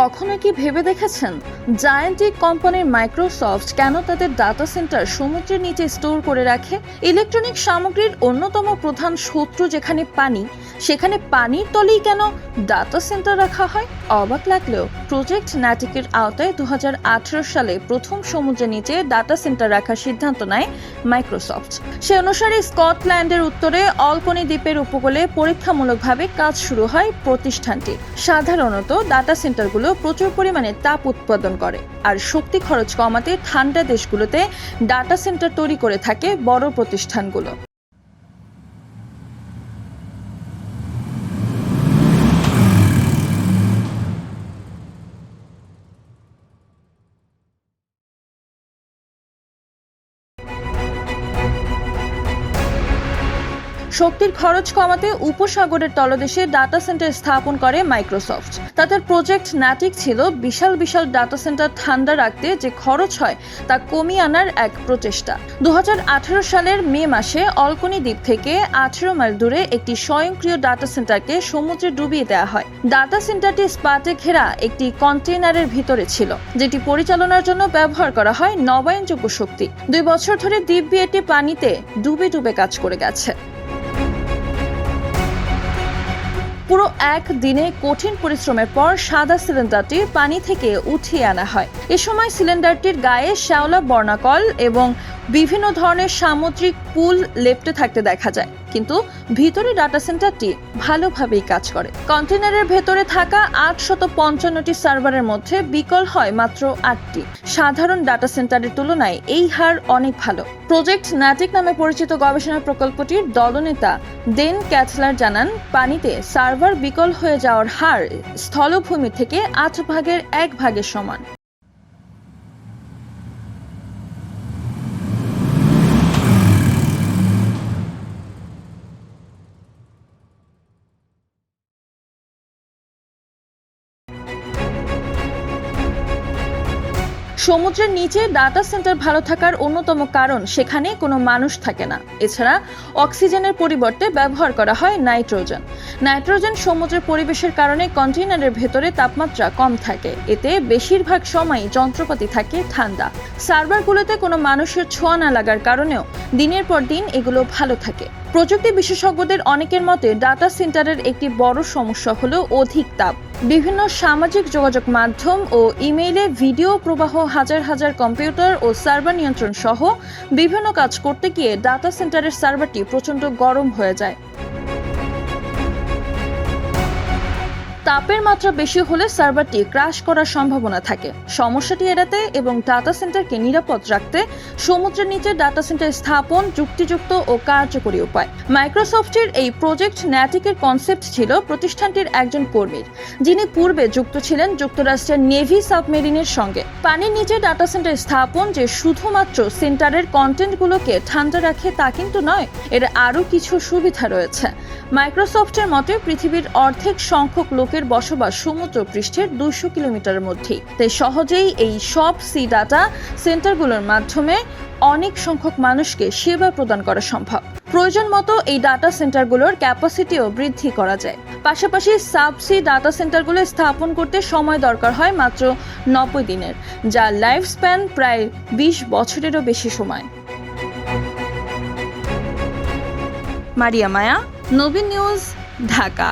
কখনো কি ভেবে দেখেছেন? জায়ান্টিক কোম্পানির মাইক্রোসফট কেন তাদের ডাটা সেন্টার সমুদ্রের নিচে স্টোর করে রাখে? ইলেকট্রনিক সামগ্রীর অন্যতম প্রধান শত্রু যেখানে পানি সেখানে পানির তলেই কেন ডাটা সেন্টার রাখা হয়? অবাক লাগলেও প্রজেক্ট ন্যাটিকের আওতায় দু হাজার আঠেরো সালে প্রথম সমুদ্রের নিচে ডাটা সেন্টার রাখার সিদ্ধান্ত নেয় মাইক্রোসফট সে অনুসারে স্কটল্যান্ডের উত্তরে অল্পনি দ্বীপের উপকূলে পরীক্ষামূলকভাবে কাজ শুরু হয় প্রতিষ্ঠানটির সাধারণত ডাটা সেন্টারগুলো প্রচুর পরিমাণে তাপ উৎপাদন করে আর শক্তি খরচ কমাতে ঠান্ডা দেশগুলোতে ডাটা সেন্টার তৈরি করে থাকে বড় প্রতিষ্ঠানগুলো। শক্তির খরচ কমাতে উপসাগরের তলদেশে ডাটা সেন্টার স্থাপন করে মাইক্রোসফট তাদের প্রজেক্ট ন্যাটিক ছিল বিশাল বিশাল ডাটা সেন্টার ঠান্ডা রাখতে যে খরচ হয় তা কমিয়ে আনার এক প্রচেষ্টা। দু হাজার আঠারো সালের মে মাসে অলকনি দ্বীপ থেকে আঠেরো মাইল দূরে একটি স্বয়ংক্রিয় ডাটা সেন্টারকে সমুদ্রে ডুবিয়ে দেওয়া হয়। ডাটা সেন্টারটি স্পাটে ঘেরা একটি কন্টেইনারের ভিতরে ছিল, যেটি পরিচালনার জন্য ব্যবহার করা হয় নবায়নযোগ্য শক্তি। দুই বছর ধরে দ্বীপ বিয়েটি পানিতে ডুবে ডুবে কাজ করে গেছে। পুরো এক দিনে কঠিন পরিশ্রমের পর সাদা সিলিন্ডারটি পানি থেকে উঠিয়ে আনা হয়। এ সময় সিলিন্ডারটির গায়ে শ্যাওলা বর্ণাকল এবং বিভিন্ন ধরনের সামুদ্রিক পুল লেপ্টে থাকতে দেখা যায়, কিন্তু ভিতরে ডাটা সেন্টারটি ভালোভাবেই কাজ করে। কন্টেনারের ভেতরে থাকা আটশত পঞ্চান্নটি সার্ভারের মধ্যে বিকল হয় মাত্র আটটি। সাধারণ ডাটা সেন্টারের তুলনায় এই হার অনেক ভালো। প্রজেক্ট ন্যাটিক নামে পরিচিত গবেষণা প্রকল্পটির দলনেতা ডেন ক্যাথলার জানান, পানিতে সার্ভার বিকল হয়ে যাওয়ার হার স্থলভূমি থেকে আট ভাগের এক ভাগের সমান। সমুদ্রের নিচে ডাটা সেন্টার ভালো থাকার অন্যতম কারণ, সেখানে কোনো মানুষ থাকে না। এছাড়া অক্সিজেনের পরিবর্তে ব্যবহার করা হয় নাইট্রোজেন। নাইট্রোজেন সমুদ্রের পরিবেশের কারণে কন্টেইনারের ভেতরে তাপমাত্রা কম থাকে। এতে বেশিরভাগ সময়ই যন্ত্রপাতি থাকে ঠান্ডা। সার্ভারগুলোতে কোনো মানুষের ছোঁয়া না লাগার কারণেও দিনের পর দিন এগুলো ভালো থাকে। প্রযুক্তি বিশেষজ্ঞদের অনেকের মতে ডাটা সেন্টারের একটি বড় সমস্যা হলো অধিক তাপ। বিভিন্ন সামাজিক যোগাযোগ মাধ্যম ও ইমেইলে ভিডিও প্রবাহ হাজার হাজার কম্পিউটার ও সার্ভার নিয়ন্ত্রণ সহ বিভিন্ন কাজ করতে গিয়ে ডাটা সেন্টারের সার্ভারটি প্রচণ্ড গরম হয়ে যায়। তাপের মাত্রা বেশি হলে সার্ভারটি ক্রাশ করার সম্ভাবনা থাকে। সমস্যাটি এড়াতে এবং ডাটা সেন্টারকে নিরাপদ রাখতে সমুদ্রের নিচে ডাটা সেন্টার স্থাপন যুক্তিযুক্ত ও কার্যকরী উপায়। মাইক্রোসফটের এই প্রজেক্ট ন্যাটিকের কনসেপ্ট ছিল প্রতিষ্ঠানটির একজন কর্মীর। যিনি পূর্বে যুক্ত ছিলেন যুক্তরাষ্ট্রের নেভি সাবমেরিনের সঙ্গে। পানির নিচে ডাটা সেন্টার স্থাপন যে শুধুমাত্র সেন্টারের কন্টেন্টগুলোকে ঠান্ডা রাখে তা কিন্তু নয়, এর আরও কিছু সুবিধা রয়েছে। মাইক্রোসফটের মতে, পৃথিবীর অর্ধেক সংখ্যক লোকের বসবাস সমুদ্র পৃষ্ঠের দুশো কিলোমিটারের মধ্যেই। তাই সহজেই এই সব সি ডাটা সেন্টারগুলোর মাধ্যমে অনেক সংখ্যক মানুষকে সেবা প্রদান করা সম্ভব। প্রয়োজন মতো এই ডাটা সেন্টারগুলোর ক্যাপাসিটিও বৃদ্ধি করা যায়। পাশাপাশি সাবসি ডাটা সেন্টারগুলো স্থাপন করতে সময় দরকার হয় মাত্র নব্বই দিনের, যা লাইফ স্প্যান প্রায় বিশ বছরেরও বেশি সময়। মারিয়া মায়া নবীন নিউজ ঢাকা।